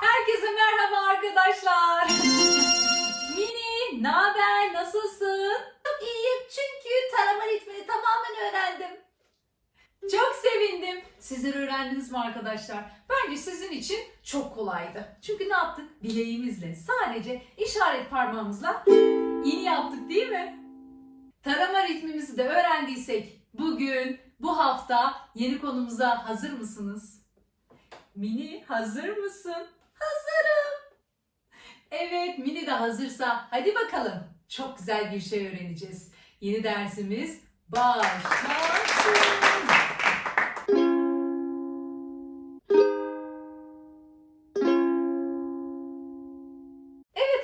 Herkese merhaba arkadaşlar. Mini, ne haber? Nasılsın? Çok iyiyim çünkü tarama ritmini tamamen öğrendim. Çok sevindim. Sizler öğrendiniz mi arkadaşlar? Bence sizin için çok kolaydı. Çünkü ne yaptık? Bileğimizle, sadece işaret parmağımızla iğne yaptık değil mi? Tarama ritmimizi de öğrendiysek bugün, bu hafta yeni konumuza hazır mısınız? Mini hazır mısın? Hazırım. Evet, Mini de hazırsa hadi bakalım. Çok güzel bir şey öğreneceğiz. Yeni dersimiz başlasın.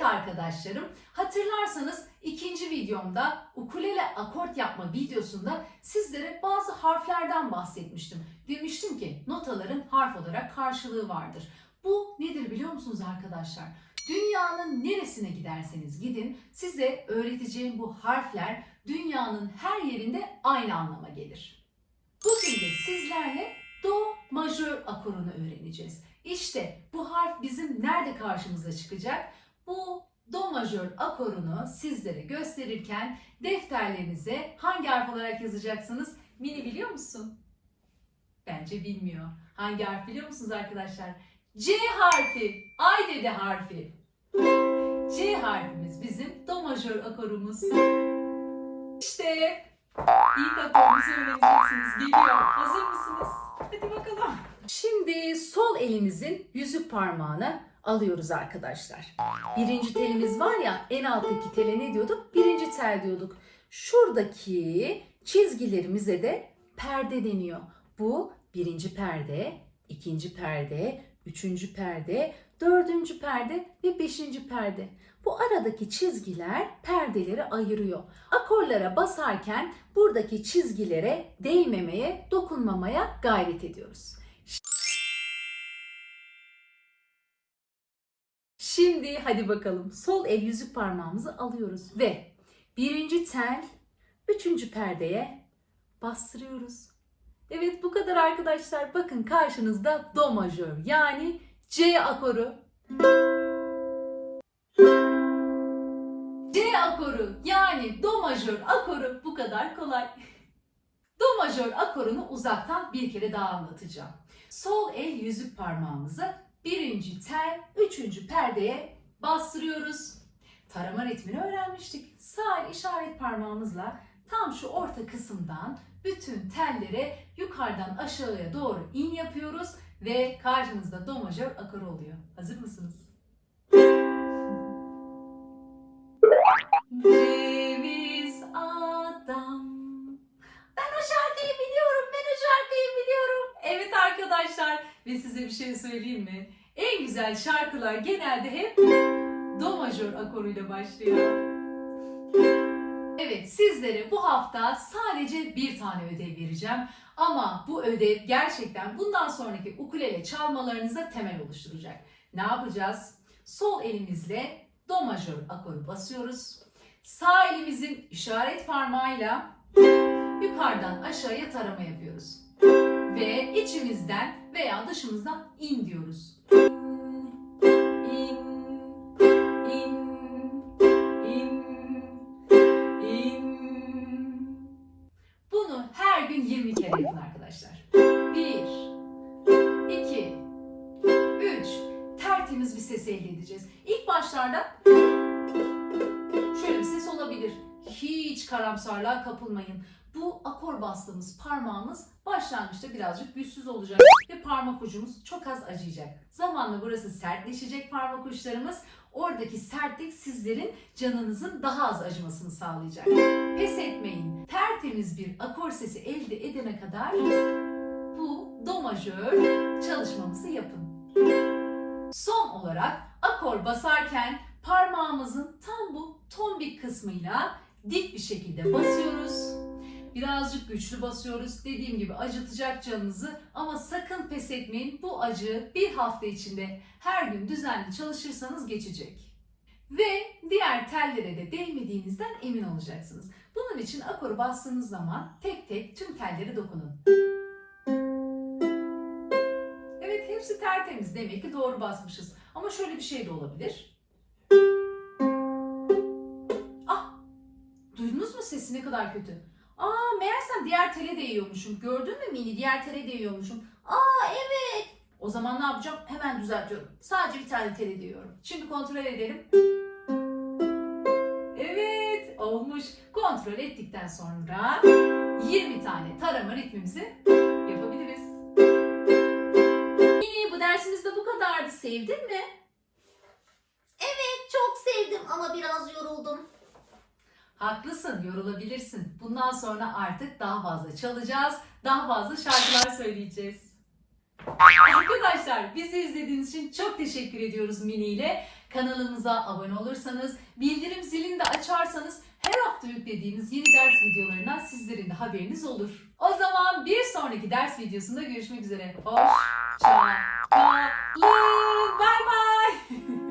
Arkadaşlarım, hatırlarsanız ikinci videomda ukulele akort yapma videosunda sizlere bazı harflerden bahsetmiştim. Demiştim ki notaların harf olarak karşılığı vardır. Bu nedir biliyor musunuz arkadaşlar? Dünyanın neresine giderseniz gidin size öğreteceğim bu harfler dünyanın her yerinde aynı anlama gelir. Bugün de sizlerle do majör akorunu öğreneceğiz. İşte bu harf bizim nerede karşımıza çıkacak? Bu do majör akorunu sizlere gösterirken defterlerinize hangi harf olarak yazacaksınız? Mini biliyor musun? Bence bilmiyor. Hangi harf biliyor musunuz arkadaşlar? C harfi. Ay dede harfi. C harfimiz bizim do majör akorumuz. İşte ilk akorumuzu öğreneceksiniz. Geliyor. Hazır mısınız? Hadi bakalım. Şimdi sol elimizin yüzük parmağını alıyoruz arkadaşlar. Birinci telimiz var ya en alttaki tele ne diyorduk? Birinci tel diyorduk. Şuradaki çizgilerimize de perde deniyor. Bu birinci perde, ikinci perde, üçüncü perde, dördüncü perde ve beşinci perde. Bu aradaki çizgiler perdeleri ayırıyor. Akorlara basarken buradaki çizgilere değmemeye, dokunmamaya gayret ediyoruz. Şimdi hadi bakalım sol el yüzük parmağımızı alıyoruz ve birinci tel üçüncü perdeye bastırıyoruz. Evet bu kadar arkadaşlar. Bakın karşınızda do majör yani C akoru. C akoru yani do majör akoru bu kadar kolay. Do majör akorunu uzaktan bir kere daha anlatacağım. Sol el yüzük parmağımızı birinci tel, üçüncü perdeye bastırıyoruz. Tarama ritmini öğrenmiştik. Sağ el işaret parmağımızla tam şu orta kısımdan bütün tellere yukarıdan aşağıya doğru in yapıyoruz ve karşınızda do majör akoru oluyor. Hazır mısınız? Ceviz adam. Ben o şarkıyı biliyorum, ben o şarkıyı biliyorum. Evet arkadaşlar ve size bir şey söyleyeyim mi? En güzel şarkılar genelde hep do majör akoruyla başlıyor. Evet sizlere bu hafta sadece bir tane ödev vereceğim. Ama bu ödev gerçekten bundan sonraki ukulele çalmalarınıza temel oluşturacak. Ne yapacağız? Sol elimizle do majör akoru basıyoruz. Sağ elimizin işaret parmağıyla yukarıdan aşağıya tarama yapıyoruz. Ve içimizden veya dışımızdan in diyoruz. Ses elde edeceğiz. İlk başlarda şöyle bir ses olabilir. Hiç karamsarlığa kapılmayın. Bu akor bastığımız parmağımız başlangıçta birazcık güçsüz olacak ve parmak ucumuz çok az acıyacak. Zamanla burası sertleşecek parmak uçlarımız. Oradaki sertlik sizlerin canınızın daha az acımasını sağlayacak. Pes etmeyin. Tertemiz bir akor sesi elde edene kadar bu do majör çalışmamızı yapın. Son olarak akor basarken parmağımızın tam bu tombik kısmıyla dik bir şekilde basıyoruz. Birazcık güçlü basıyoruz. Dediğim gibi acıtacak canınızı ama sakın pes etmeyin. Bu acı bir hafta içinde her gün düzenli çalışırsanız geçecek. Ve diğer tellere de değmediğinizden emin olacaksınız. Bunun için akoru bastığınız zaman tek tek tüm telleri dokunun. Hepsi tertemiz. Demek ki doğru basmışız. Ama şöyle bir şey de olabilir. Ah! Duydunuz mu sesi ne kadar kötü? Aa meğersem diğer tele değiyormuşum. Gördün mü mini? Diğer tele değiyormuşum. Aa evet. O zaman ne yapacağım? Hemen düzeltiyorum. Sadece bir tane tele diyorum. Şimdi kontrol edelim. Evet olmuş. Kontrol ettikten sonra 20 tane tarama ritmimizi dersimiz de bu kadardı. Sevdin mi? Evet çok sevdim ama biraz yoruldum. Haklısın, yorulabilirsin. Bundan sonra artık daha fazla çalacağız, daha fazla şarkılar söyleyeceğiz. Arkadaşlar bizi izlediğiniz için çok teşekkür ediyoruz Mini ile. Kanalımıza abone olursanız, bildirim zilini de açarsanız her hafta yüklediğimiz yeni ders videolarından sizlerin de haberiniz olur. O zaman bir sonraki ders videosunda görüşmek üzere. Hoşça 耶拜拜